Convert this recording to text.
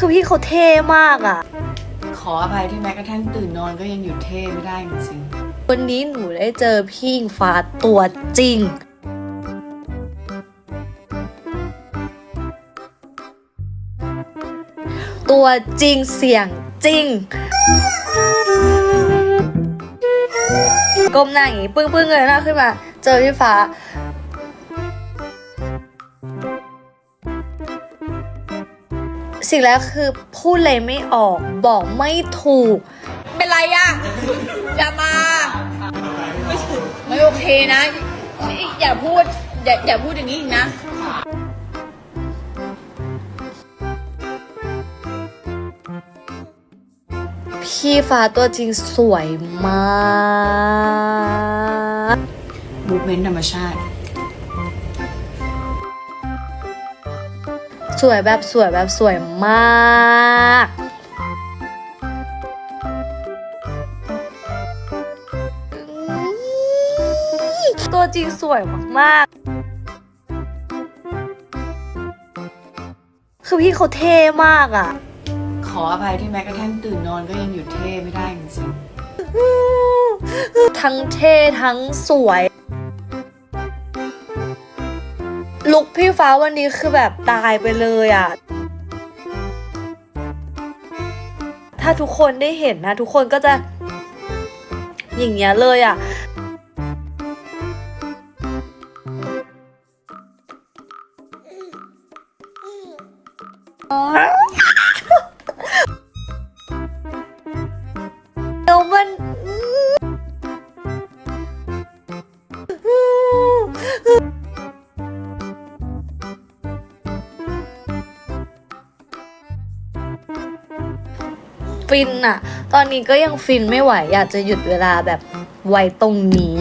คือพี่เขาเท่มากอะขออภัยที่แม้กระทั่งตื่นนอนก็ยังหยุดเท่ไม่ได้จริงวันนี้หนูได้เจอพี่อิงฟ้าตัวจริง ตัวจริงเสียงจริงก้มหน้าอย่างงี้ปึ้งปึ้งเลยหน้าขึ้นมา เจอพี่ฟ้า สิ่งแรกคือพูดเลยไม่ออกบอกไม่ถูก เป็นไรอะอย่ามา ไม่โอเคนะอย่าพูดอย่าอย่าพูดอย่างนี้อีกนะ พี่ฟ้าตัวจริงสวยมากๆมูฟเมนต์ธรรมชาติ สวยแบบสวยแบบสวยมาก ตัวจริงสวยมากๆ คือพี่เขาเท่มากอะขออภัยที่แม้กระทั่งตื่นนอนก็ยังหยุดเท่ไม่ได้จริงทั้งเท่ทั้งสวย พี่ฟ้าวันนี้คือแบบตายไปเลยอะถ้าทุกคนได้เห็นนะ ทุกคนก็จะ อย่างเงี้ยเลยอะเฟินอะตอนนี้ก็ยังฟินไม่ไหวอยากจะหยุดเวลาแบบไว้ตรงนี้